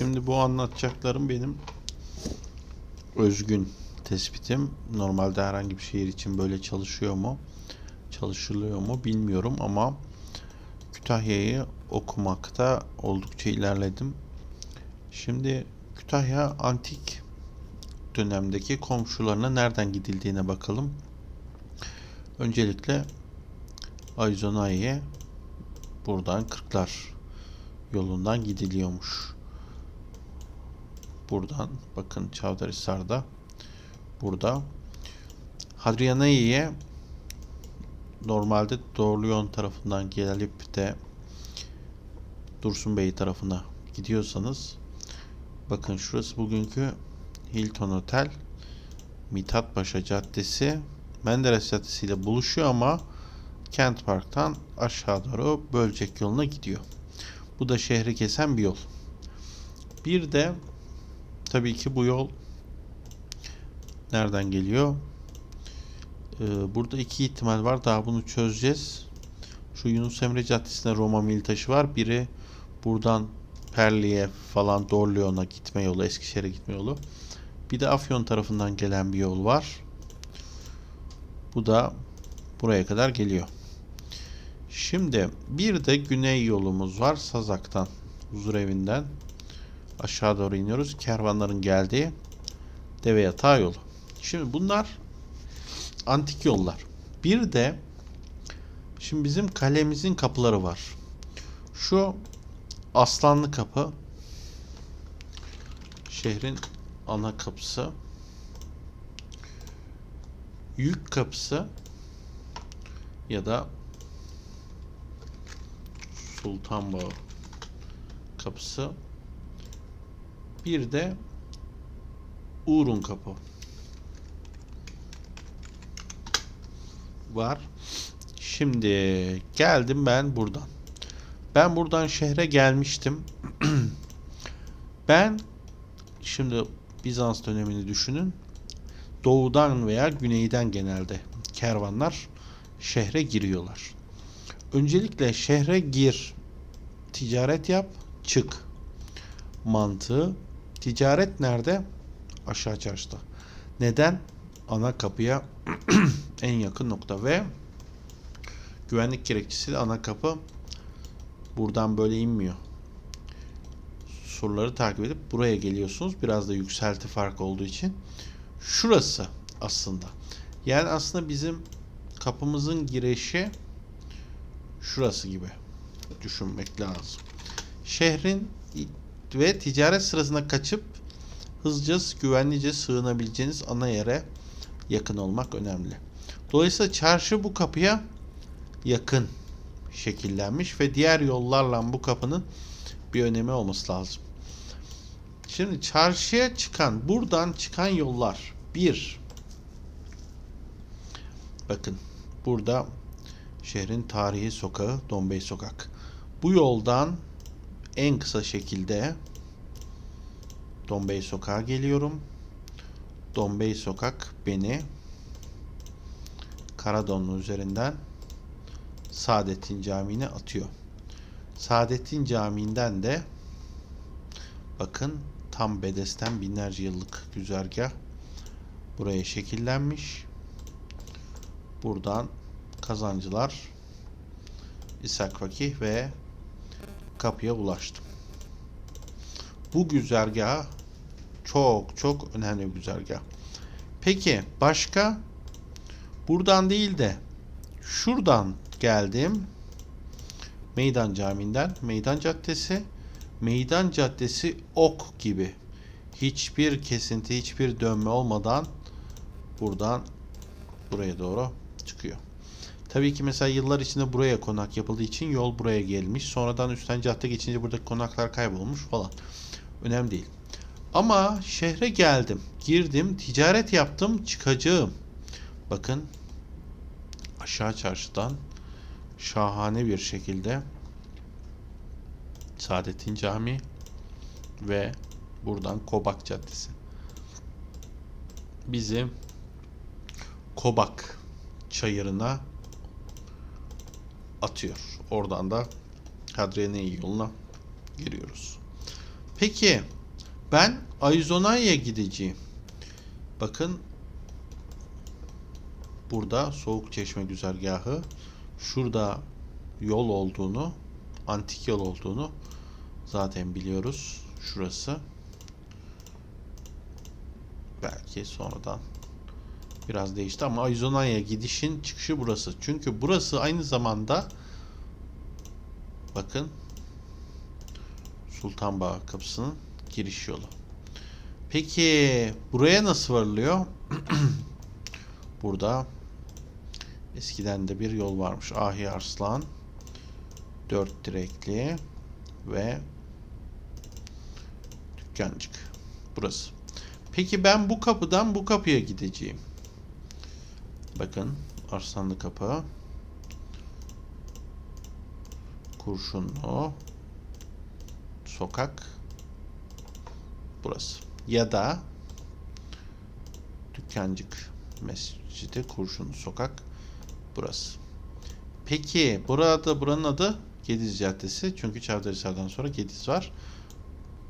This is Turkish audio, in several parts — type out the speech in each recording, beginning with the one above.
Şimdi bu anlatacaklarım benim özgün tespitim. Normalde herhangi bir şehir için böyle çalışıyor mu? Çalışılıyor mu bilmiyorum ama Kütahya'yı okumakta oldukça ilerledim. Şimdi Kütahya antik dönemdeki komşularına nereden gidildiğine bakalım. Öncelikle Ayzonay'e buradan Kırklar yolundan gidiliyormuş. Buradan bakın Çavdarhisar'da burada Hadrianayi'ye normalde Doğruluyon tarafından gelip de Dursun Bey tarafına gidiyorsanız bakın şurası bugünkü Hilton Otel Mithat Paşa Caddesi Menderes Caddesi ile buluşuyor ama Kent Park'tan aşağı doğru Bölcek yoluna gidiyor. Bu da şehri kesen bir yol. Bir de tabii ki bu yol nereden geliyor? Ee, burada iki ihtimal var. Daha bunu çözeceğiz. Şu Yunus Emre Caddesi'nde Roma Miltaşı var. Biri buradan Perli'ye falan Dorleon'a gitme yolu, Eskişehir'e gitme yolu. Bir de Afyon tarafından gelen bir yol var. Bu da buraya kadar geliyor. Şimdi bir de güney yolumuz var Sazak'tan, huzur evinden aşağı doğru iniyoruz. Kervanların geldiği deve yatağı yolu. Şimdi bunlar antik yollar. Bir de şimdi bizim kalemizin kapıları var. Şu Aslanlı Kapı şehrin ana kapısı. Yük kapısı ya da Sultanbağı kapısı. Bir de Uğur'un kapı var. Şimdi geldim ben buradan. Ben buradan şehre gelmiştim. ben şimdi Bizans dönemini düşünün. Doğudan veya güneyden genelde kervanlar şehre giriyorlar. Öncelikle şehre gir, ticaret yap, çık mantığı. Ticaret nerede? Aşağı çarşıda. Neden? Ana kapıya en yakın nokta ve güvenlik gerekçesiyle ana kapı buradan böyle inmiyor. Surları takip edip buraya geliyorsunuz. Biraz da yükselti fark olduğu için. Şurası aslında. Yani aslında bizim kapımızın girişi şurası gibi düşünmek lazım. Şehrin ve ticaret sırasında kaçıp hızlıca, güvenlice sığınabileceğiniz ana yere yakın olmak önemli. Dolayısıyla çarşı bu kapıya yakın şekillenmiş ve diğer yollarla bu kapının bir önemi olması lazım. Şimdi çarşıya çıkan, buradan çıkan yollar. Bir, bakın burada şehrin tarihi sokağı Dombey Sokak. Bu yoldan en kısa şekilde Dombey Sokak'a geliyorum. Dombey Sokak beni Karadonlu üzerinden Saadettin Camii'ne atıyor. Saadettin Camii'nden de bakın tam Bedesten binlerce yıllık güzergah buraya şekillenmiş. Buradan kazancılar İshak Vakih ve kapıya ulaştım. Bu güzergah çok çok önemli bir güzergah. Peki başka buradan değil de şuradan geldim. Meydan Camii'nden Meydan Caddesi Meydan Caddesi ok gibi hiçbir kesinti hiçbir dönme olmadan buradan buraya doğru çıkıyor. Tabii ki mesela yıllar içinde buraya konak yapıldığı için yol buraya gelmiş. Sonradan üstten cadde geçince buradaki konaklar kaybolmuş falan. Önemli değil. Ama şehre geldim, girdim, ticaret yaptım, çıkacağım. Bakın aşağı çarşıdan şahane bir şekilde Saadettin Camii ve buradan Kobak Caddesi. Bizi Kobak çayırına atıyor. Oradan da Kadriye'nin yoluna giriyoruz. Peki ben Arizona'ya gideceğim. Bakın burada soğuk çeşme güzergahı. Şurada yol olduğunu, antik yol olduğunu zaten biliyoruz. Şurası. Belki sonradan biraz değişti ama Arizona'ya gidişin çıkışı burası. Çünkü burası aynı zamanda bakın Sultanbağ kapısının giriş yolu. Peki buraya nasıl varılıyor? Burada eskiden de bir yol varmış. Ahi Arslan dört direkli ve dükkancık. Burası. Peki ben bu kapıdan bu kapıya gideceğim. Bakın Arslanlı kapı. Kurşunlu sokak burası. Ya da Dükkancık Mescidi Kurşunlu sokak burası. Peki burada buranın adı Gediz Caddesi. Çünkü Çavdarhisar'dan sonra Gediz var.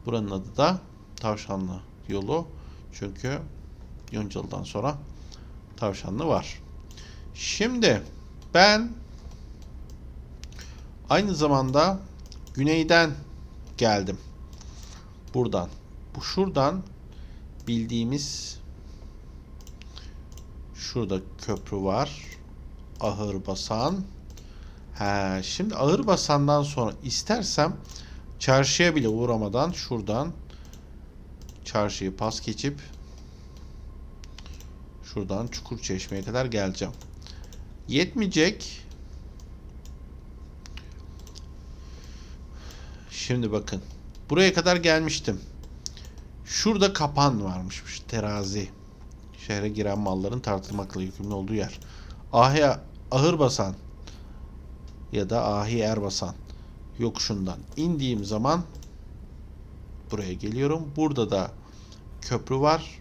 Buranın adı da Tavşanlı yolu. Çünkü Yoncalı'dan sonra Tavşanlı var. Şimdi ben aynı zamanda güneyden geldim. Buradan. Bu şuradan bildiğimiz şurada köprü var. Ahır. He, şimdi ağır basandan sonra istersem çarşıya bile uğramadan şuradan çarşıyı pas geçip şuradan Çukurçeşme'ye kadar geleceğim. Yetmeyecek. Şimdi bakın. Buraya kadar gelmiştim. Şurada kapan varmışmış. Terazi. Şehre giren malların tartılmakla yükümlü olduğu yer. Ahi ahır basan ya da Ahi Erbasan yokuşundan indiğim zaman buraya geliyorum. Burada da köprü var.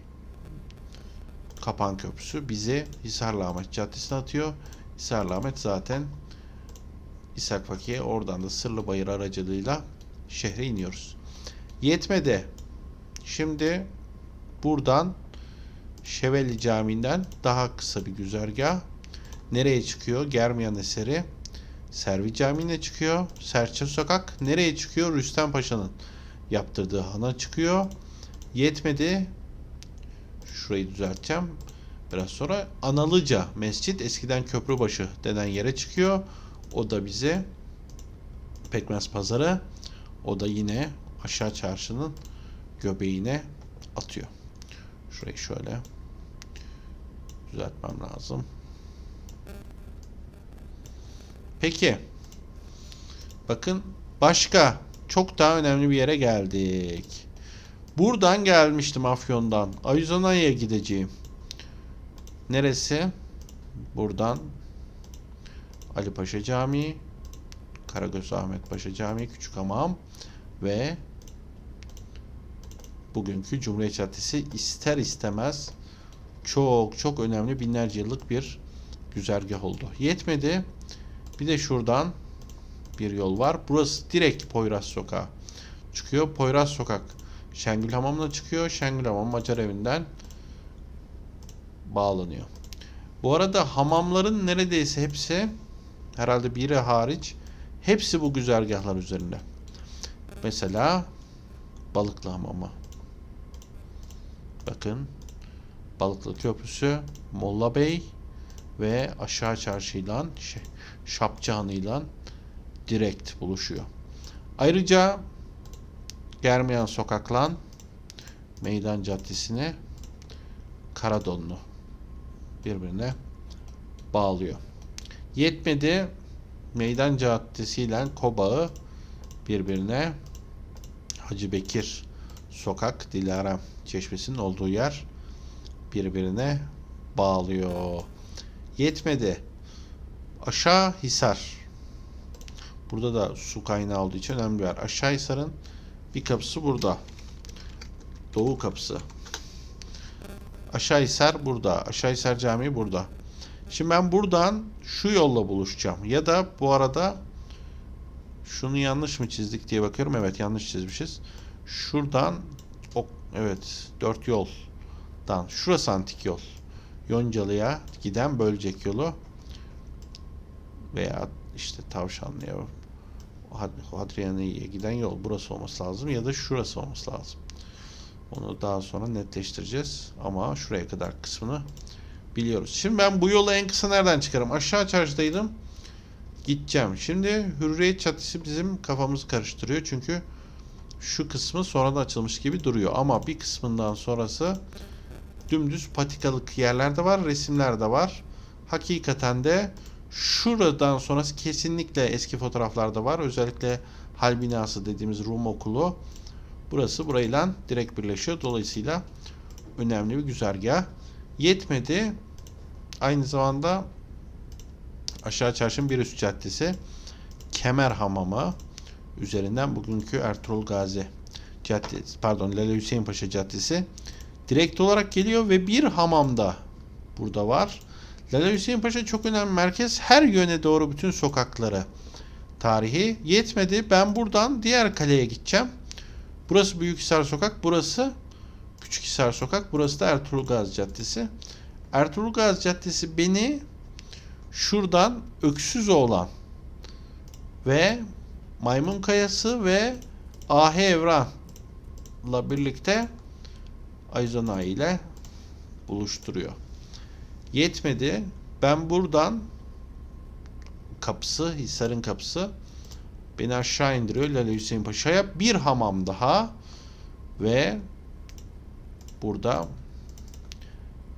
Kapan Köprüsü bizi Hisarlı Ahmet Caddesi'ne atıyor. Hisarlı Ahmet zaten İshak Faki'ye oradan da Sırlı Bayır aracılığıyla şehre iniyoruz. Yetmedi. Şimdi buradan Şeveli Camii'nden daha kısa bir güzergah. Nereye çıkıyor? Germiyan eseri. Servi Camii'ne çıkıyor. Serçe Sokak. Nereye çıkıyor? Rüstem Paşa'nın yaptırdığı hana çıkıyor. Yetmedi. Şurayı düzelteceğim. Biraz sonra Analıca Mescit eskiden Köprübaşı denen yere çıkıyor. O da bize Pekmez Pazarı. O da yine aşağı çarşının göbeğine atıyor. Şurayı şöyle düzeltmem lazım. Peki. Bakın başka çok daha önemli bir yere geldik. Buradan gelmiştim Afyon'dan. Arizona'ya gideceğim. Neresi? Buradan Ali Paşa Camii, Karagöz Ahmet Paşa Camii, Küçük Hamam ve bugünkü Cumhuriyet Caddesi ister istemez çok çok önemli binlerce yıllık bir güzergah oldu. Yetmedi. Bir de şuradan bir yol var. Burası direkt Poyraz Sokağı çıkıyor. Poyraz Sokak Şengül Hamam'la çıkıyor. Şengül Hamam Macar evinden bağlanıyor. Bu arada hamamların neredeyse hepsi herhalde biri hariç hepsi bu güzergahlar üzerinde. Mesela Balıklı Hamamı. Bakın Balıklı Köprüsü, Molla Bey ve aşağı çarşıyla şey, Şapçıhanı'yla direkt buluşuyor. Ayrıca Germiyan Sokak'la Meydan Caddesi'ni Karadonlu birbirine bağlıyor. Yetmedi Meydan Caddesi ile Kobağı birbirine Hacı Bekir Sokak Dilara Çeşmesi'nin olduğu yer birbirine bağlıyor. Yetmedi. Aşağı Hisar. Burada da su kaynağı olduğu için önemli bir yer. Aşağı Hisar'ın bir kapısı burada. Doğu kapısı. Aşağıhisar burada. Aşağıhisar Camii burada. Şimdi ben buradan şu yolla buluşacağım. Ya da bu arada şunu yanlış mı çizdik diye bakıyorum. Evet yanlış çizmişiz. Şuradan o evet dört yoldan şurası antik yol. Yoncalı'ya giden bölecek yolu veya işte Tavşanlı'ya Hadrianiye'ye giden yol burası olması lazım ya da şurası olması lazım. Onu daha sonra netleştireceğiz ama şuraya kadar kısmını biliyoruz. Şimdi ben bu yolu en kısa nereden çıkarım? Aşağı çarşıdaydım. Gideceğim. Şimdi Hürriyet Caddesi bizim kafamızı karıştırıyor. Çünkü şu kısmı sonradan açılmış gibi duruyor. Ama bir kısmından sonrası dümdüz patikalık yerler de var, resimler de var. Hakikaten de şuradan sonrası kesinlikle eski fotoğraflarda var. Özellikle hal binası dediğimiz Rum okulu. Burası burayla direkt birleşiyor. Dolayısıyla önemli bir güzergah. Yetmedi. Aynı zamanda Aşağı Çarşı'nın bir üst caddesi Kemer Hamamı üzerinden bugünkü Ertuğrul Gazi Caddesi pardon Lale Hüseyin Paşa Caddesi direkt olarak geliyor ve bir hamamda burada var. Lale Hüseyin Paşa çok önemli merkez. Her yöne doğru bütün sokakları tarihi. Yetmedi. Ben buradan diğer kaleye gideceğim. Burası Büyükhisar Sokak. Burası Küçükhisar Sokak. Burası da Ertuğrul Gazi Caddesi. Ertuğrul Gazi Caddesi beni şuradan Öksüz olan ve Maymun Kayası ve Ahi Evran'la birlikte Ayzona ile buluşturuyor. Yetmedi. Ben buradan kapısı, Hisar'ın kapısı beni aşağı indiriyor Lale Hüseyin Paşa'ya. Bir hamam daha ve burada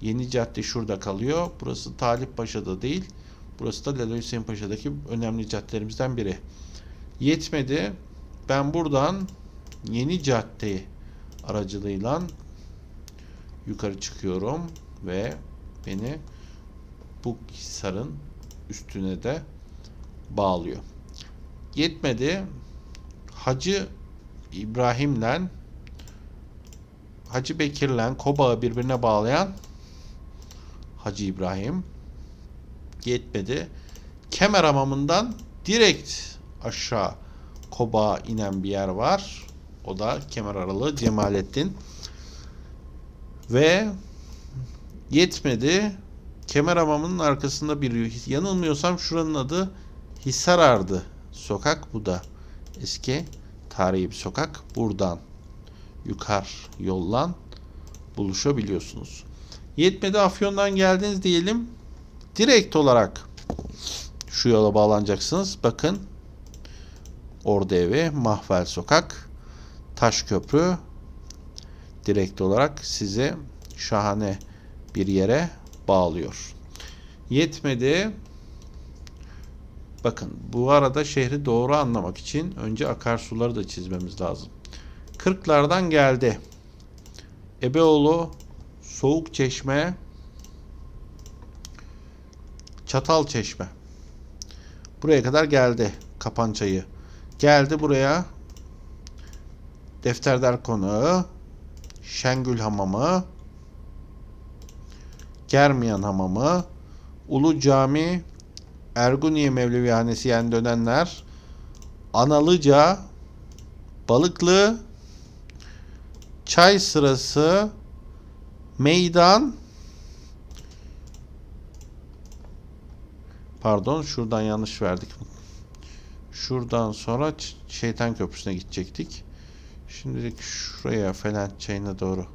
Yeni cadde şurada kalıyor. Burası Talip Paşa'da değil. Burası da Lale Hüseyin Paşa'daki önemli caddelerimizden biri. Yetmedi. Ben buradan yeni cadde aracılığıyla yukarı çıkıyorum ve beni bu hisarın üstüne de bağlıyor. Yetmedi. Hacı İbrahim'le Hacı Bekir'le Kobağı birbirine bağlayan Hacı İbrahim yetmedi. Kemer Hamamı'ndan direkt aşağı Kobağa inen bir yer var. O da kemer aralığı Cemalettin. Ve yetmedi. Kemer Hamamı'nın arkasında bir yanılmıyorsam şuranın adı Hisarardı. Sokak bu da eski tarihi bir sokak. Buradan yukarı yollan buluşabiliyorsunuz. Yetmedi Afyon'dan geldiniz diyelim. Direkt olarak şu yola bağlanacaksınız. Bakın Ordu Evi, Mahvel Sokak, Taş Köprü direkt olarak sizi şahane bir yere bağlıyor. Yetmedi. Bakın bu arada şehri doğru anlamak için önce akarsuları da çizmemiz lazım. Kırklardan geldi. Ebeoğlu, Soğuk Çeşme, Çatal Çeşme. Buraya kadar geldi Kapançayı. Geldi buraya Defterdar Konağı, Şengül Hamamı, Germiyan Hamamı, Ulu Cami, Erguniye Mevlevihanesi yani dönenler, Analıca, Balıklı, Çay Sırası, Meydan, Pardon şuradan yanlış verdik. Şuradan sonra Şeytan Köprüsü'ne gidecektik. Şimdilik şuraya Felent Çayı'na doğru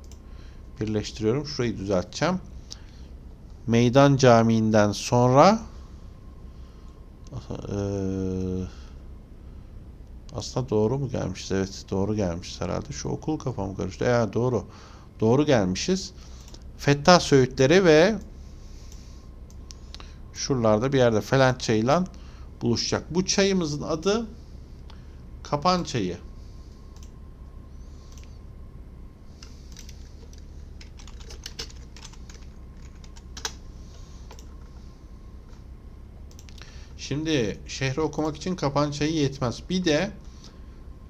birleştiriyorum. Şurayı düzelteceğim. Meydan Camii'nden sonra eee, aslında doğru mu gelmişiz? Evet doğru gelmişiz herhalde. Şu okul kafam karıştı. Ya doğru. Doğru gelmişiz. Fettah Söğütleri ve şuralarda bir yerde Felent Çayı'yla buluşacak. Bu çayımızın adı Kapan Çayı. Şimdi şehri okumak için Kapan Çayı yetmez. Bir de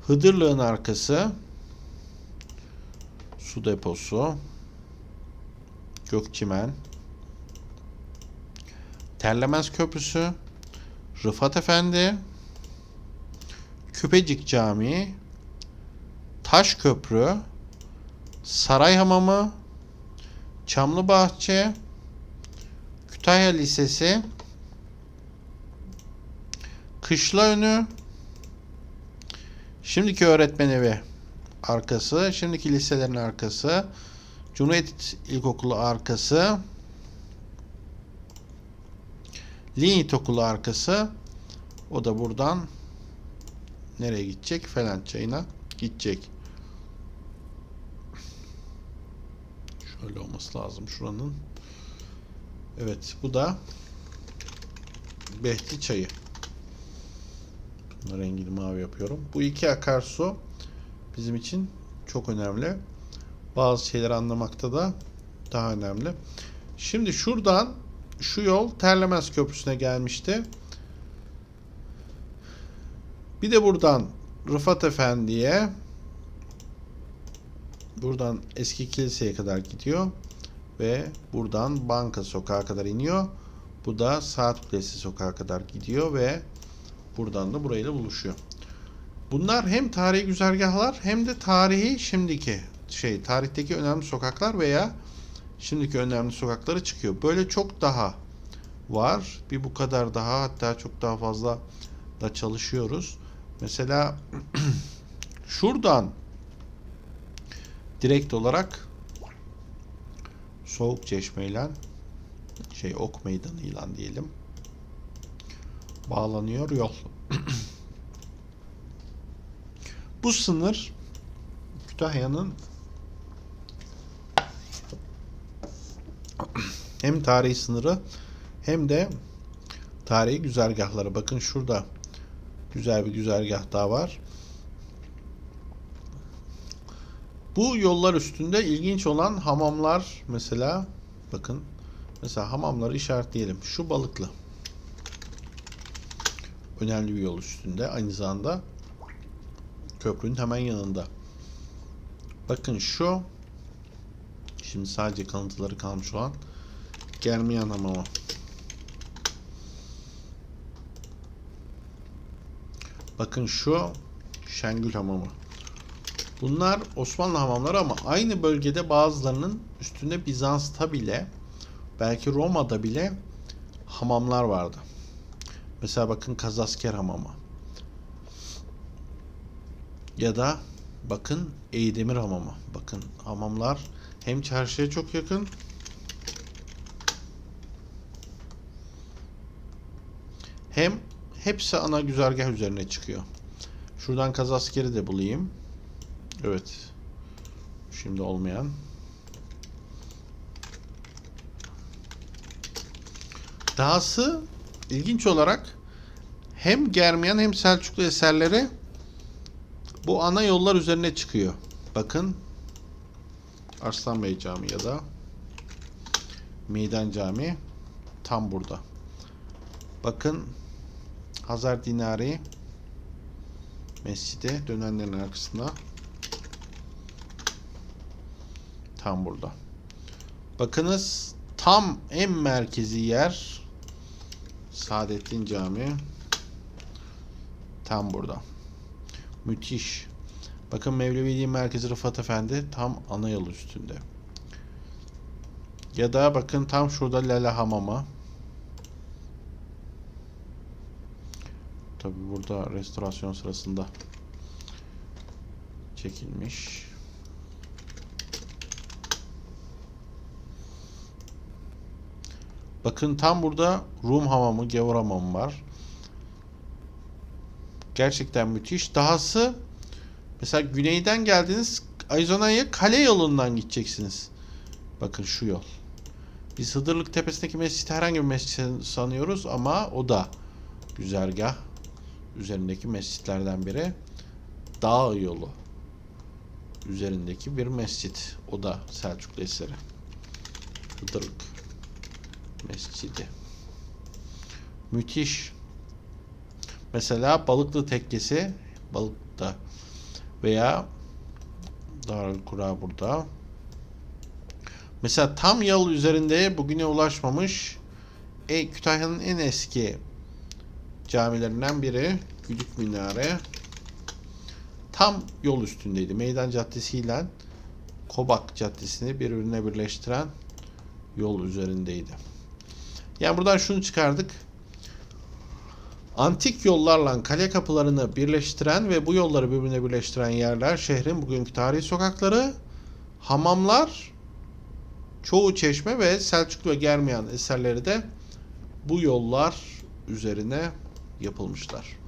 Hıdırlığın arkası su deposu Gökçimen Terlemez Köprüsü Rıfat Efendi Küpecik Camii Taş Köprü, Saray Hamamı, Çamlıbahçe, Kütahya Lisesi, Kışlaönü, şimdiki öğretmen evi arkası, şimdiki liselerin arkası, Cumhuriyet İlkokulu arkası, Linyit Okulu arkası, o da buradan nereye gidecek? Falan çayına gidecek. Şöyle olması lazım şuranın. Evet bu da Behti çayı. Rengini mavi yapıyorum. Bu iki akarsu bizim için çok önemli. Bazı şeyleri anlamakta da daha önemli. Şimdi şuradan şu yol Terlemez Köprüsü'ne gelmişti. Bir de buradan Rıfat Efendi'ye buradan eski kiliseye kadar gidiyor ve buradan Banka Sokağı kadar iniyor. Bu da Saat Kulesi Sokağı kadar gidiyor ve buradan da burayla buluşuyor. Bunlar hem tarihi güzergahlar hem de tarihi şimdiki şey tarihteki önemli sokaklar veya şimdiki önemli sokakları çıkıyor. Böyle çok daha var. Bir bu kadar daha hatta çok daha fazla da çalışıyoruz. Mesela şuradan direkt olarak Soğuk Çeşme ile şey Ok Meydanı ile diyelim bağlanıyor yol. Bu sınır Kütahya'nın hem tarihi sınırı hem de tarihi güzergahları. Bakın şurada güzel bir güzergah daha var. Bu yollar üstünde ilginç olan hamamlar mesela bakın mesela hamamları işaretleyelim. Şu balıklı. Önemli bir yol üstünde. Aynı zamanda köprünün hemen yanında. Bakın şu şimdi sadece kalıntıları kalmış olan Germiyan Hamamı. Bakın şu Şengül Hamamı. Bunlar Osmanlı hamamları ama aynı bölgede bazılarının üstünde Bizans'ta bile belki Roma'da bile hamamlar vardı. Mesela bakın Kazasker Hamamı. Ya da bakın Eydemir Hamamı. Bakın hamamlar hem çarşıya çok yakın hem hepsi ana güzergah üzerine çıkıyor. Şuradan Kazaskeri de bulayım. Evet. Şimdi olmayan. Dahası ilginç olarak hem Germiyan hem Selçuklu eserleri bu ana yollar üzerine çıkıyor. Bakın Arslan Bey Camii ya da Meydan Camii tam burada. Bakın Hazar Dinari Mescidi dönenlerin arkasında tam burada. Bakınız tam en merkezi yer Saadettin Camii tam burada. Müthiş. Bakın Mevlevi Merkezi Rıfat Efendi tam ana yol üstünde. Ya da bakın tam şurada Lala Hamamı. Tabi burada restorasyon sırasında çekilmiş. Bakın tam burada Rum hamamı, Gevur hamamı var. Gerçekten müthiş. Dahası mesela güneyden geldiniz Arizona'ya kale yolundan gideceksiniz. Bakın şu yol. Biz Hıdırlık Tepesi'ndeki mescid herhangi bir mescid sanıyoruz ama o da güzergah üzerindeki mescitlerden biri. Dağ yolu üzerindeki bir mescit. O da Selçuklu eseri. Hıdırlık Mescidi. Müthiş. Mesela Balıklı Tekkesi Balık'ta veya Darül Kura burada. Mesela tam yol üzerinde bugüne ulaşmamış e, Kütahya'nın en eski camilerinden biri Güdük Minare. tam yol üstündeydi. Meydan Caddesi ile Kobak Caddesi'ni birbirine birleştiren yol üzerindeydi. Yani buradan şunu çıkardık. Antik yollarla kale kapılarını birleştiren ve bu yolları birbirine birleştiren yerler şehrin bugünkü tarihi sokakları, hamamlar, çoğu çeşme ve Selçuklu ve Germiyan eserleri de bu yollar üzerine yapılmışlar.